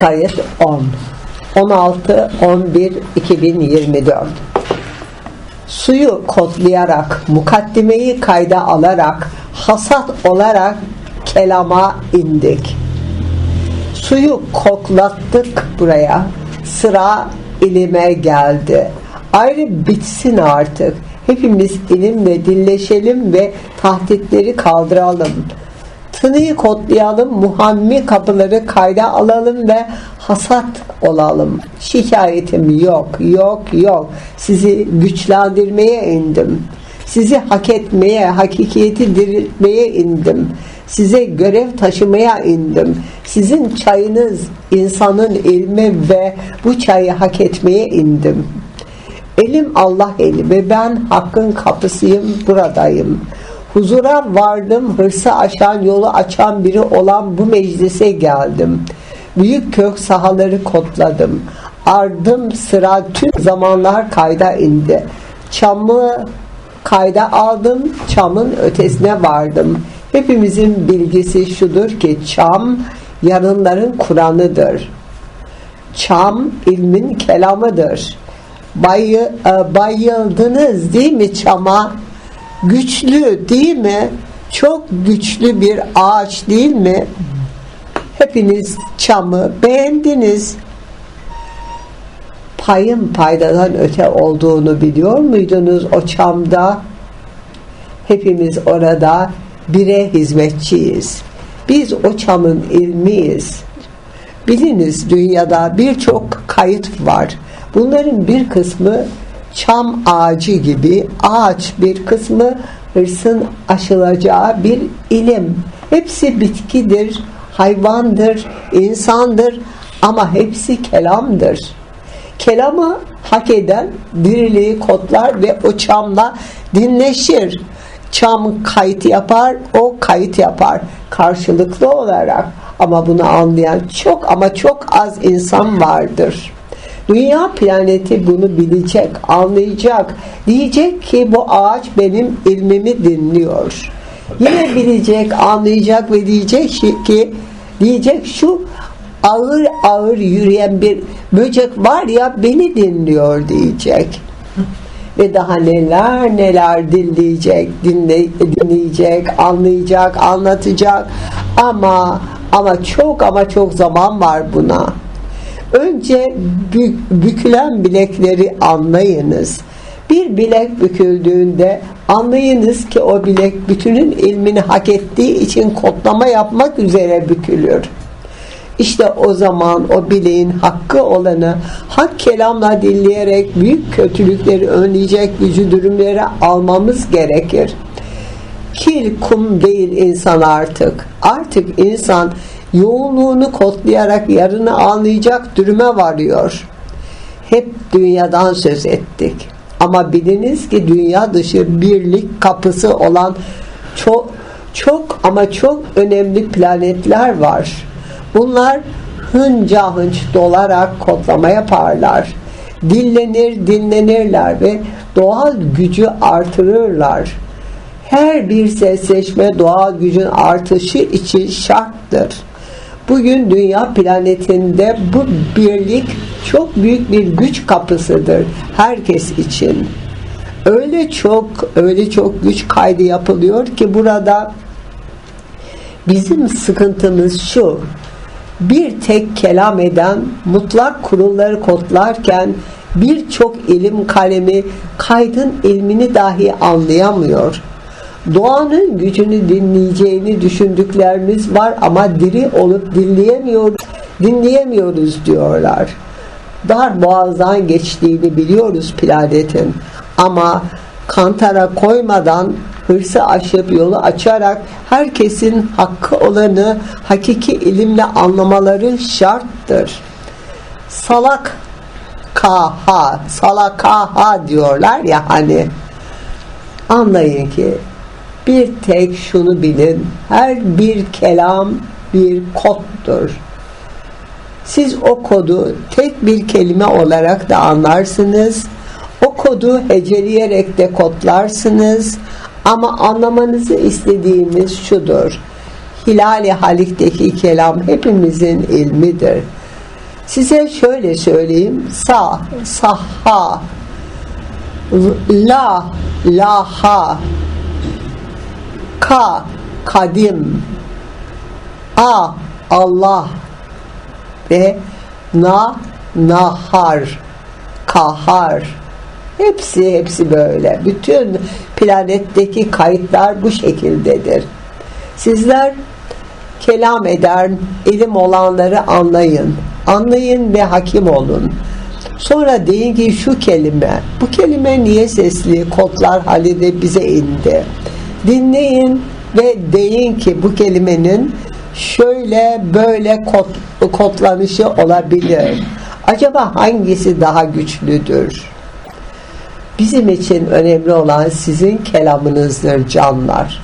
Kayıt 10 16 11 2024 Suyu kodlayarak, mukaddimeyi kayda alarak, hasat olarak kelama indik. Suyu koklattık buraya, sıra ilime geldi. Ayrı bitsin artık. Hepimiz ilimle dilleşelim ve tahditleri kaldıralım. Tınıyı kodlayalım, muhammi kapıları kayda alalım ve hasat olalım. Şikayetim yok, yok, yok. Sizi güçlendirmeye indim. Sizi hak etmeye, hakikiyeti diriltmeye indim. Size görev taşımaya indim. Sizin çayınız insanın ilmi ve bu çayı hak etmeye indim. Elim Allah eli ve ben hakkın kapısıyım buradayım. Huzura vardım, hırsı aşan, yolu açan biri olan bu meclise geldim. Büyük kök sahaları kodladım. Ardım sıra tüm zamanlar kayda indi. Çamı kayda aldım, çamın ötesine vardım. Hepimizin bilgisi şudur ki çam yarınların Kur'an'ıdır. Çam ilmin kelamıdır. Bayı, e, bayıldınız değil mi çama? Güçlü değil mi? Çok güçlü bir ağaç değil mi? Hepiniz çamı beğendiniz. Payın paydadan öte olduğunu biliyor muydunuz o çamda? Hepimiz orada bire hizmetçiyiz. Biz o çamın ilmiyiz. Biliniz dünyada birçok kayıt var. Bunların bir kısmı çam ağacı gibi ağaç bir kısmı hırsın aşılacağı bir ilim. Hepsi bitkidir, hayvandır, insandır ama hepsi kelamdır. Kelamı hak eden diriliği kodlar ve o çamla dinleşir. Çam kayıt yapar, o kayıt yapar karşılıklı olarak. Ama bunu anlayan çok ama çok az insan vardır. Dünya planeti bunu bilecek, anlayacak. Diyecek ki bu ağaç benim ilmimi dinliyor. Yine bilecek, anlayacak ve diyecek ki diyecek şu ağır ağır yürüyen bir böcek var ya beni dinliyor diyecek. Ve daha neler neler dinleyecek, dinle, dinleyecek, anlayacak, anlatacak. Ama ama çok ama çok zaman var buna. Önce bük, bükülen bilekleri anlayınız. Bir bilek büküldüğünde anlayınız ki o bilek bütünün ilmini hak ettiği için kodlama yapmak üzere bükülür. İşte o zaman o bileğin hakkı olanı hak kelamla dinleyerek büyük kötülükleri önleyecek gücü durumları almamız gerekir. Kil kum değil insan artık. Artık insan yoğunluğunu kodlayarak yarını anlayacak duruma varıyor. Hep dünyadan söz ettik. Ama biliniz ki dünya dışı birlik kapısı olan çok çok ama çok önemli planetler var. Bunlar hınca hınç dolarak kodlama yaparlar. Dillenir, dinlenirler ve doğal gücü artırırlar. Her bir sesleşme doğal gücün artışı için şarttır. Bugün dünya planetinde bu birlik çok büyük bir güç kapısıdır herkes için. Öyle çok öyle çok güç kaydı yapılıyor ki burada bizim sıkıntımız şu. Bir tek kelam eden mutlak kurulları kodlarken birçok ilim kalemi kaydın ilmini dahi anlayamıyor doğanın gücünü dinleyeceğini düşündüklerimiz var ama diri olup dinleyemiyoruz, dinleyemiyoruz diyorlar. Dar boğazdan geçtiğini biliyoruz planetin ama kantara koymadan hırsı aşıp yolu açarak herkesin hakkı olanı hakiki ilimle anlamaları şarttır. Salak kaha, salakaha diyorlar ya hani anlayın ki bir tek şunu bilin her bir kelam bir koddur siz o kodu tek bir kelime olarak da anlarsınız o kodu heceleyerek de kodlarsınız ama anlamanızı istediğimiz şudur Hilali Halik'teki kelam hepimizin ilmidir Size şöyle söyleyeyim. Sa, saha, la, laha, ka, kadim, a, Allah ve na, nahar, kahar. Hepsi hepsi böyle. Bütün planetteki kayıtlar bu şekildedir. Sizler kelam eden, ilim olanları anlayın. Anlayın ve hakim olun. Sonra deyin ki şu kelime, bu kelime niye sesli kodlar halinde bize indi? Dinleyin ve deyin ki bu kelimenin şöyle böyle kod, kodlanışı olabilir. Acaba hangisi daha güçlüdür? Bizim için önemli olan sizin kelamınızdır canlar.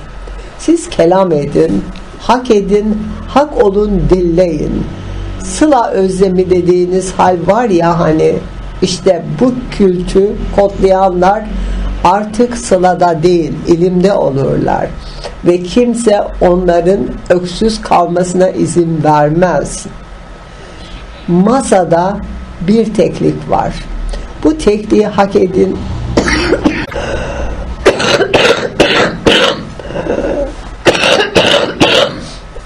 Siz kelam edin, hak edin, hak olun, dilleyin. Sıla özlemi dediğiniz hal var ya hani işte bu kültü kodlayanlar artık sılada değil ilimde olurlar ve kimse onların öksüz kalmasına izin vermez. Masada bir teklik var. Bu tekliği hak edin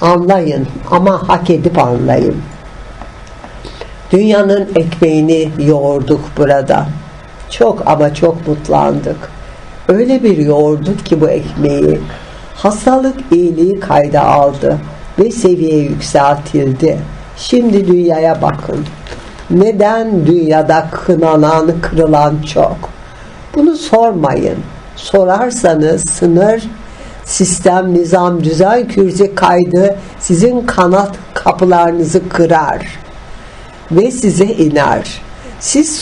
anlayın ama hak edip anlayın. Dünyanın ekmeğini yoğurduk burada. Çok ama çok mutlandık. Öyle bir yoğurduk ki bu ekmeği hastalık iyiliği kayda aldı ve seviye yükseltildi. Şimdi dünyaya bakın. Neden dünyada kınanan, kırılan çok? Bunu sormayın. Sorarsanız sınır sistem, nizam, düzen kürsi kaydı sizin kanat kapılarınızı kırar ve size iner. Siz